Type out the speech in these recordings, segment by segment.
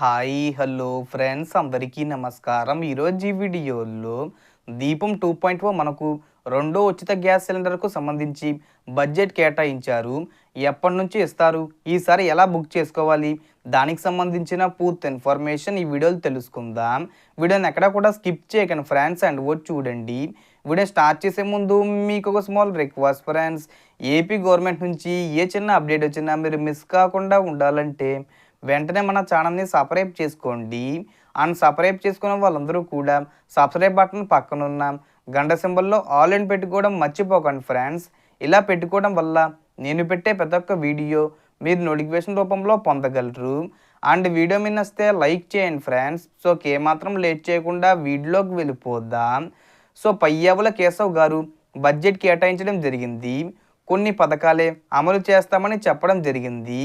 Hi hello friends అందరికీ నమస్కారం. ఈరోజు ఈ వీడియోలో దీపం టూ పాయింట్ ఓ మనకు రెండో ఉచిత గ్యాస్ సిలిండర్కు సంబంధించి బడ్జెట్ కేటాయించారు. ఎప్పటి నుంచి ఇస్తారు? ఈసారి ఎలా బుక్ చేసుకోవాలి? దానికి సంబంధించిన పూర్తి ఇన్ఫర్మేషన్ ఈ వీడియోలో తెలుసుకుందాం. వీడియోని ఎక్కడ కూడా స్కిప్ చేయకండి ఫ్రెండ్స్ అండ్ వచ్చి చూడండి. వీడియో స్టార్ట్ చేసే ముందు మీకు ఒక small request friends. AP government నుంచి ఏ చిన్న అప్డేట్ వచ్చినా మీరు మిస్ కాకుండా ఉండాలంటే వెంటనే మన ఛానల్ని సబ్స్క్రైబ్ చేసుకోండి. అండ్ సబ్స్క్రైబ్ చేసుకున్న వాళ్ళందరూ కూడా సబ్స్క్రైబ్ బటన్ పక్కన ఉన్న గంట సింబల్లో ఆల్ ఇన్ పెట్టుకోవడం మర్చిపోకండి ఫ్రెండ్స్. ఇలా పెట్టుకోవడం వల్ల నేను పెట్టే ప్రతి ఒక్క వీడియో మీరు నోటిఫికేషన్ రూపంలో పొందగలరు. అండ్ వీడియో మీద వస్తే లైక్ చేయండి ఫ్రెండ్స్. సో ఏమాత్రం లేట్ చేయకుండా వీడియోలోకి వెళ్ళిపోదాం. సో పయ్యావుల కేశవ్ గారు బడ్జెట్ కేటాయించడం జరిగింది. కొన్ని పథకాలే అమలు చేస్తామని చెప్పడం జరిగింది.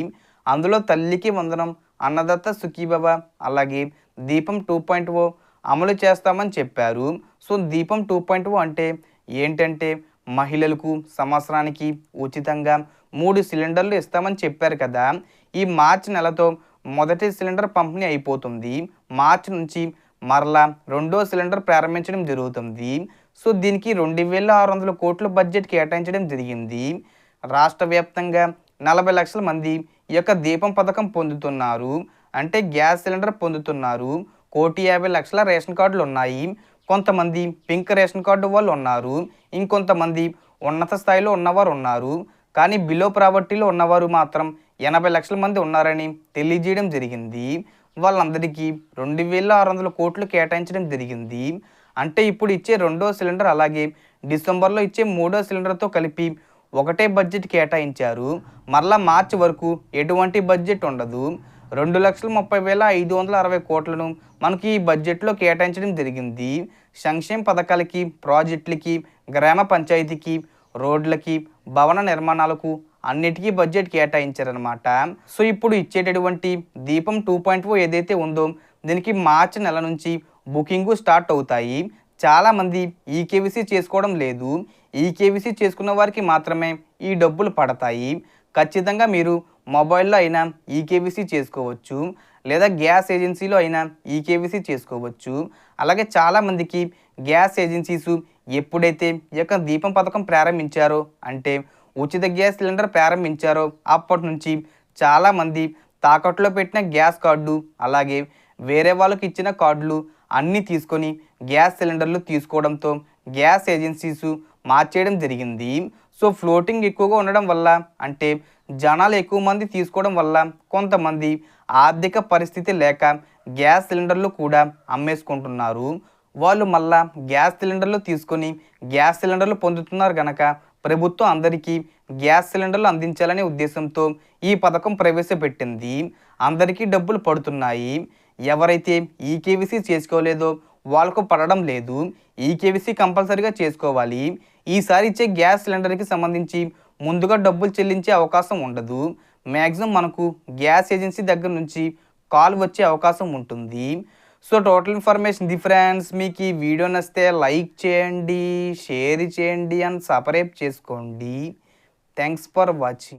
అందులో తల్లికి వందనం అన్నదత్త సుఖీబాబా అలాగే దీపం టూ పాయింట్ ఓ అమలు చేస్తామని చెప్పారు. సో దీపం టూ పాయింట్ ఓ అంటే ఏంటంటే మహిళలకు సంవత్సరానికి ఉచితంగా మూడు సిలిండర్లు ఇస్తామని చెప్పారు కదా. ఈ మార్చి నెలతో మొదటి సిలిండర్ పంపిణీ అయిపోతుంది. మార్చి నుంచి మరలా రెండో సిలిండర్ ప్రారంభించడం జరుగుతుంది. సో దీనికి రెండు వేల ఆరు వందల కోట్ల బడ్జెట్ కేటాయించడం జరిగింది. రాష్ట్ర వ్యాప్తంగా నలభై లక్షల మంది ఈ యొక్క దీపం పథకం పొందుతున్నారు. అంటే గ్యాస్ సిలిండర్ పొందుతున్నారు. కోటి యాభై లక్షల రేషన్ కార్డులు ఉన్నాయి. కొంతమంది పింక్ రేషన్ కార్డు వాళ్ళు ఉన్నారు. ఇంకొంతమంది ఉన్నత స్థాయిలో ఉన్నవారు ఉన్నారు. కానీ బిలో ప్రావర్టీలో ఉన్నవారు మాత్రం ఎనభై లక్షల మంది ఉన్నారని తెలియజేయడం జరిగింది. వాళ్ళందరికీ రెండు వేల ఆరు వందల కోట్లు కేటాయించడం జరిగింది. అంటే ఇప్పుడు ఇచ్చే రెండో సిలిండర్ అలాగే డిసెంబర్లో ఇచ్చే మూడో సిలిండర్తో కలిపి ఒకటే బడ్జెట్ కేటాయించారు. మరలా మార్చి వరకు ఎటువంటి బడ్జెట్ ఉండదు. రెండు లక్షల ముప్పై వేల ఐదు వందల అరవై కోట్లను మనకి ఈ బడ్జెట్లో కేటాయించడం జరిగింది. సంక్షేమ పథకాలకి ప్రాజెక్టులకి గ్రామ పంచాయతీకి రోడ్లకి భవన నిర్మాణాలకు అన్నిటికీ బడ్జెట్ కేటాయించారనమాట సో ఇప్పుడు ఇచ్చేటటువంటి దీపం టూ పాయింట్ ఓ ఏదైతే ఉందో దీనికి మార్చి నెల నుంచి బుకింగ్ స్టార్ట్ అవుతాయి. చాలామంది ఈకేవీసీ చేసుకోవడం లేదు. ఈకేవీసీ చేసుకున్న వారికి మాత్రమే ఈ డబ్బులు పడతాయి. ఖచ్చితంగా మీరు మొబైల్లో అయినా ఈకేవీసీ చేసుకోవచ్చు. లేదా గ్యాస్ ఏజెన్సీలో అయినా ఈకేవీసీ చేసుకోవచ్చు. అలాగే చాలామందికి గ్యాస్ ఏజెన్సీసు ఎప్పుడైతే ఈ యొక్క దీపం పథకం ప్రారంభించారో అంటే ఉచిత గ్యాస్ సిలిండర్ ప్రారంభించారో అప్పటి నుంచి చాలామంది తాకట్టులో పెట్టిన గ్యాస్ కార్డు అలాగే వేరే వాళ్ళకి ఇచ్చిన కార్డులు అన్నీ తీసుకొని గ్యాస్ సిలిండర్లు తీసుకోవడంతో గ్యాస్ ఏజెన్సీస్ మార్చేయడం జరిగింది. సో ఫ్లోటింగ్ ఎక్కువగా ఉండడం వల్ల అంటే జనాలు ఎక్కువ మంది తీసుకోవడం వల్ల కొంతమంది ఆర్థిక పరిస్థితి లేక గ్యాస్ సిలిండర్లు కూడా అమ్మేసుకుంటున్నారు. వాళ్ళు మళ్ళా గ్యాస్ సిలిండర్లు తీసుకొని గ్యాస్ సిలిండర్లు పొందుతున్నారు గనక ప్రభుత్వం అందరికీ గ్యాస్ సిలిండర్లు అందించాలనే ఉద్దేశంతో ఈ పథకం ప్రవేశపెట్టింది. అందరికీ డబ్బులు పడుతున్నాయి. ఎవరైతే ఈకేవీసీ చేసుకోలేదో వాళ్ళకు పడడం లేదు. ఈకేవీసీ కంపల్సరీగా చేసుకోవాలి. ఈసారి ఇచ్చే గ్యాస్ సిలిండర్కి సంబంధించి ముందుగా డబ్బులు చెల్లించే అవకాశం ఉండదు. మ్యాక్సిమం మనకు గ్యాస్ ఏజెన్సీ దగ్గర నుంచి కాల్ వచ్చే అవకాశం ఉంటుంది. So total information the friends మీకు ఈ వీడియో నచ్చితే లైక్ చేయండి షేర్ చేయండి అండ్ సపరేట్ చేసుకోండి. Thanks for watching.